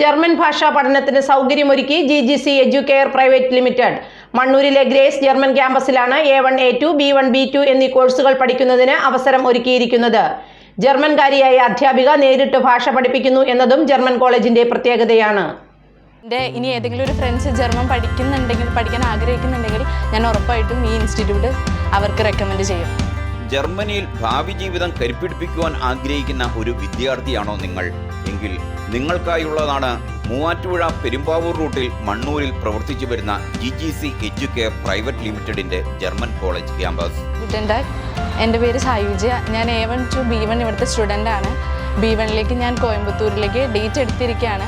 German ഭാഷാ പഠനത്തിന് സൗകര്യമൊരുക്കി G G C Educare private limited മണ്ണൂരിലെ Grace German ക്യാമ്പസിലാണ് A one A two B one B two എന്നീ കോഴ്സുകൾ പഠിക്കുന്നതിന് അവസരം ഒരുക്കിയിരിക്കുന്നത്. ജർമ്മൻകാരിയായ അധ്യാപിക നേരിട്ട് ഭാഷ പഠിപ്പിക്കുന്നു എന്നതും ജർമ്മൻ കോളേജിന്റെ പ്രത്യേകതയാണ്. എന്റെ ഇനി ഏതെങ്കിലും ഒരു ഫ്രണ്ട്സ് ജർമ്മൻ പഠിക്കുന്നുണ്ടെങ്കിൽ പഠിക്കാൻ ആഗ്രഹിക്കുന്നുണ്ടെങ്കിൽ ഞാൻ ഉറപ്പായിട്ടും ഈ ഇൻസ്റ്റിറ്റ്യൂട്ട് അവർക്ക് റെക്കമെൻഡ് ചെയ്യും. ജർമ്മനിയിൽ ഭാവി ജീവിതം കരുപ്പിടിപ്പിക്കുവാൻ ആഗ്രഹിക്കുന്ന ഒരു വിദ്യാർത്ഥിയാണോ നിങ്ങൾ? എങ്കിൽ നിങ്ങൾക്കായുള്ളതാണ് മൂവാറ്റുപുഴ പെരുമ്പാവൂർ റൂട്ടിൽ മണ്ണൂരിൽ പ്രവർത്തിച്ചു വരുന്ന G G C Educare private ലിമിറ്റഡിന്റെ ജർമ്മൻ കോളേജ് ക്യാമ്പസ്. എന്റെ പേര് സായുജ്യ ഞാൻ A one two B one ഇവിടുത്തെ സ്റ്റുഡന്റ് ആണ്. ബി വണ്ണിലേക്ക് ഞാൻ കോയമ്പത്തൂരിലേക്ക് ഡേറ്റ് എടുത്തിരിക്കുകയാണ്.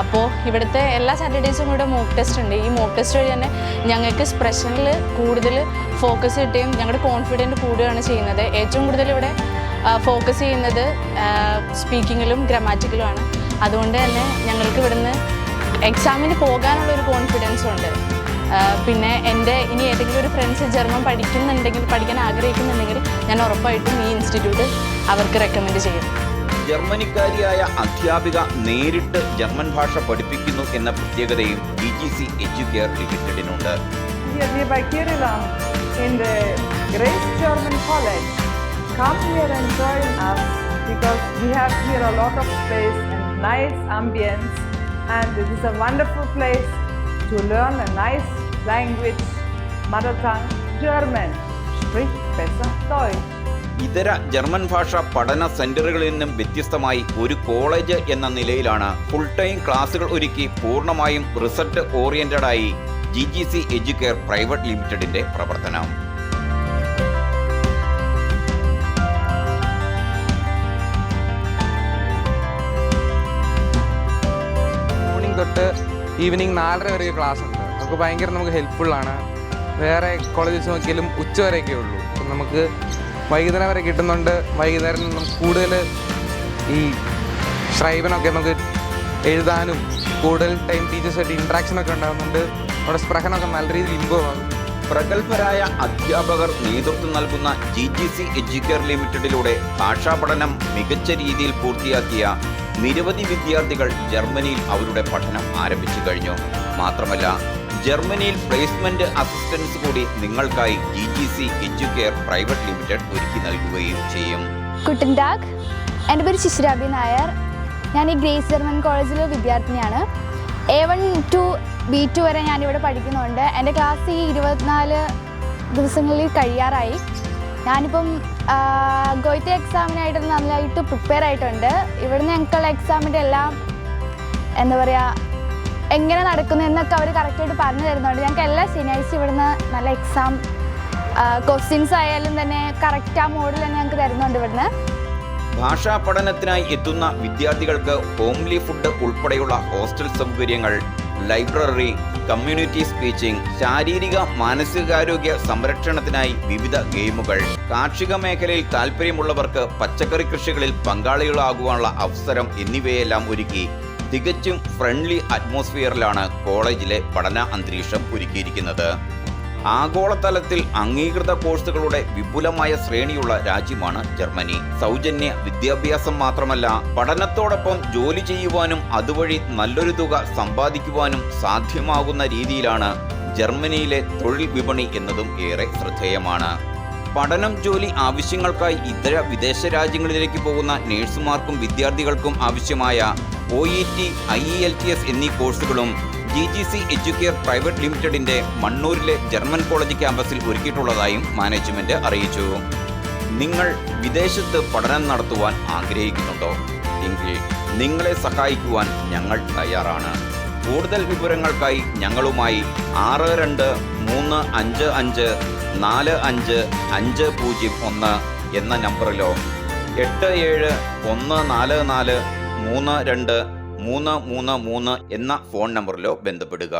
അപ്പോൾ ഇവിടുത്തെ എല്ലാ സാറ്റർഡേയ്സും കൂടെ മോക്ക് ടെസ്റ്റ് ഉണ്ട്. ഈ മോക്ക് ടെസ്റ്റ് വഴി തന്നെ ഞങ്ങൾക്ക് സ്പ്രഷനിൽ കൂടുതൽ ഫോക്കസ് കിട്ടുകയും ഞങ്ങളുടെ കോൺഫിഡന്റ് കൂടുകയാണ് ചെയ്യുന്നത്. ഏറ്റവും കൂടുതൽ ഇവിടെ ഫോക്കസ് ചെയ്യുന്നത് സ്പീക്കിങ്ങിലും ഗ്രാമാറ്റിക്കലുമാണ് അതുകൊണ്ട് തന്നെ ഞങ്ങൾക്ക് ഇവിടുന്ന് എക്സാമിന് പോകാനുള്ള ഒരു കോൺഫിഡൻസും ഉണ്ട്. പിന്നെ എന്റെ ഇനി ഏതെങ്കിലും ഒരു ഫ്രണ്ട്സ് ജർമ്മൻ പഠിക്കുന്നുണ്ടെങ്കിൽ പഠിക്കാൻ ആഗ്രഹിക്കുന്നുണ്ടെങ്കിൽ ഞാൻ ഉറപ്പായിട്ടും ഈ ഇൻസ്റ്റിറ്റ്യൂട്ട് അവർക്ക് റെക്കമെൻഡ് ചെയ്യും. ജർമ്മനിക്കാരിയായ അധ്യാപിക നേരിട്ട് ജർമ്മൻ ഭാഷ പഠിപ്പിക്കുന്നു എന്ന പ്രത്യേകതയും G G C Educare ലിമിറ്റഡിനുണ്ട് Here we by Kirilla in the Grace German College. Come here and join us because we have here a lot of space and nice ambience and it is a wonderful place to learn a nice language, mother tongue, German. Sprich besser Deutsch. ഇതര German ഭാഷ പഠന സെന്ററുകളിൽ നിന്നും വ്യത്യസ്തമായി ഒരു college എന്ന നിലയിലാണ് full time ക്ലാസുകൾ ഒരുക്കി പൂർണമായും result ഓറിയന്റഡായി G G C Educare private ലിമിറ്റഡിന്റെ പ്രവർത്തനം. മോർണിംഗ് തൊട്ട് ഈവനിങ് നാലര വരെ ക്ലാസ് ഉണ്ട്. നമുക്ക് ഭയങ്കര നമുക്ക് ഹെൽപ്ഫുള്ളാണ് വേറെ കോളേജസ് നോക്കിയാലും ഉച്ച വരെയൊക്കെ ഉള്ളൂ. നമുക്ക് വൈകുന്നേരം വരെ കിട്ടുന്നുണ്ട്. വൈകുന്നേരം നമുക്ക് കൂടുതൽ ഈ ഷ്രൈബനൊക്കെ നമുക്ക് എഴുതാനും കൂടുതൽ ടൈം ടീച്ചേഴ്സായിട്ട് ഇൻട്രാക്ഷനൊക്കെ ഉണ്ടാകുന്നുണ്ട് നമ്മുടെ സ്പ്രഹനൊക്കെ നല്ല രീതിയിൽ ഇമ്പ്രൂവ് ആകും. പ്രഗത്ഭരായ അധ്യാപകർ നേതൃത്വം നൽകുന്ന ജി ജി സി എഡ്യൂക്കെയർ ലിമിറ്റഡിലൂടെ ഭാഷാ പഠനം മികച്ച രീതിയിൽ പൂർത്തിയാക്കിയ നിരവധി വിദ്യാർത്ഥികൾ ജർമ്മനിയിൽ അവരുടെ പഠനം ആരംഭിച്ചു കഴിഞ്ഞു. മാത്രമല്ല ജർമ്മനിയിൽ പ്ലേസ്മെന്റ് അസിസ്റ്റൻസ് കൂടി നിങ്ങൾക്കായി G G C Educare private limited ഒരുക്കി നൽകുകയും ചെയ്യും. ഗുട്ടൻ ഡാഗ് എന്റെ പേര് ശിശുരാബി നായർ. ഞാൻ ഈ ഗ്രേസ് ജർമ്മൻ കോളേജിലെ വിദ്യാർത്ഥിനിയാണ്. A one two B two വരെ ഞാനിവിടെ പഠിക്കുന്നുണ്ട്. എന്റെ ക്ലാസ് ഈ ഇരുപത്തിനാല് ദിവസങ്ങളിൽ കഴിയാറായി. ഞാനിപ്പം ഗോയ്ത്തെ എക്സാമിനായിട്ട് നന്നായിട്ട് പ്രിപ്പയർ ആയിട്ടുണ്ട്. ഇവിടുന്ന് ഞങ്ങൾക്കുള്ള എക്സാമിന്റെ എല്ലാം എന്താ പറയുക എങ്ങനെ നടക്കുന്നു എന്നൊക്കെ അവർ കറക്റ്റായിട്ട് പറഞ്ഞു തരുന്നുണ്ട്. ഞങ്ങൾക്ക് എല്ലാ ശനിയാഴ്ച ഇവിടുന്ന് നല്ല എക്സാം ക്വസ്റ്റ്യൻസ് ആയാലും തന്നെ കറക്റ്റ് ആ മോഡിൽ തന്നെ ഞങ്ങൾക്ക് തരുന്നുണ്ട് ഇവിടുന്ന്. ഭാഷാ പഠനത്തിനായി എത്തുന്ന വിദ്യാർത്ഥികൾക്ക് ഹോംലി ഫുഡ് ഉൾപ്പെടെയുള്ള ഹോസ്റ്റൽ സൗകര്യങ്ങൾ ലൈബ്രറി കമ്മ്യൂണിറ്റി സ്പീച്ചിംഗ് ശാരീരിക മാനസികാരോഗ്യ സംരക്ഷണത്തിനായി വിവിധ ഗെയിമുകൾ. കാർഷിക മേഖലയിൽ താല്പര്യമുള്ളവർക്ക് പച്ചക്കറി കൃഷികളിൽ പങ്കാളികളാകുവാനുള്ള അവസരം എന്നിവയെല്ലാം ഒരുക്കി തികച്ചും ഫ്രണ്ട്ലി അറ്റ്മോസ്ഫിയറിലാണ് കോളേജിലെ പഠന അന്തരീക്ഷം ഒരുക്കിയിരിക്കുന്നത്. ആഗോളതലത്തിൽ അംഗീകൃത കോഴ്സുകളുടെ വിപുലമായ ശ്രേണിയുള്ള രാജ്യമാണ് ജർമ്മനി. സൗജന്യ വിദ്യാഭ്യാസം മാത്രമല്ല പഠനത്തോടൊപ്പം ജോലി ചെയ്യുവാനും അതുവഴി നല്ലൊരു തുക സമ്പാദിക്കുവാനും സാധ്യമാകുന്ന രീതിയിലാണ് ജർമ്മനിയിലെ തൊഴിൽ വിപണി എന്നതും ഏറെ ശ്രദ്ധേയമാണ്. പഠനം ജോലി ആവശ്യങ്ങൾക്കായി ഇതര വിദേശ രാജ്യങ്ങളിലേക്ക് പോകുന്ന നഴ്സുമാർക്കും വിദ്യാർത്ഥികൾക്കും ആവശ്യമായ O E T I E L T S എന്നീ കോഴ്സുകളും G G C Educare private ലിമിറ്റഡിന്റെ മണ്ണൂരിലെ ജർമ്മൻ കോളേജ് ക്യാമ്പസിൽ ഒരുക്കിയിട്ടുള്ളതായും മാനേജ്മെന്റ് അറിയിച്ചു. നിങ്ങൾ വിദേശത്ത് പഠനം നടത്തുവാൻ ആഗ്രഹിക്കുന്നുണ്ടോ? എങ്കിൽ നിങ്ങളെ സഹായിക്കുവാൻ ഞങ്ങൾ തയ്യാറാണ്. കൂടുതൽ വിവരങ്ങൾക്കായി ഞങ്ങളുമായി ആറ് രണ്ട് മൂന്ന് അഞ്ച് അഞ്ച് നാല് അഞ്ച് അഞ്ച് പൂജ്യം ഒന്ന് എന്ന നമ്പറിലോ എട്ട് ഏഴ് ഒന്ന് നാല് നാല് മൂന്ന് രണ്ട് മൂന്ന് മൂന്ന് മൂന്ന് എന്ന ഫോൺ നമ്പറിലോ ബന്ധപ്പെടുക.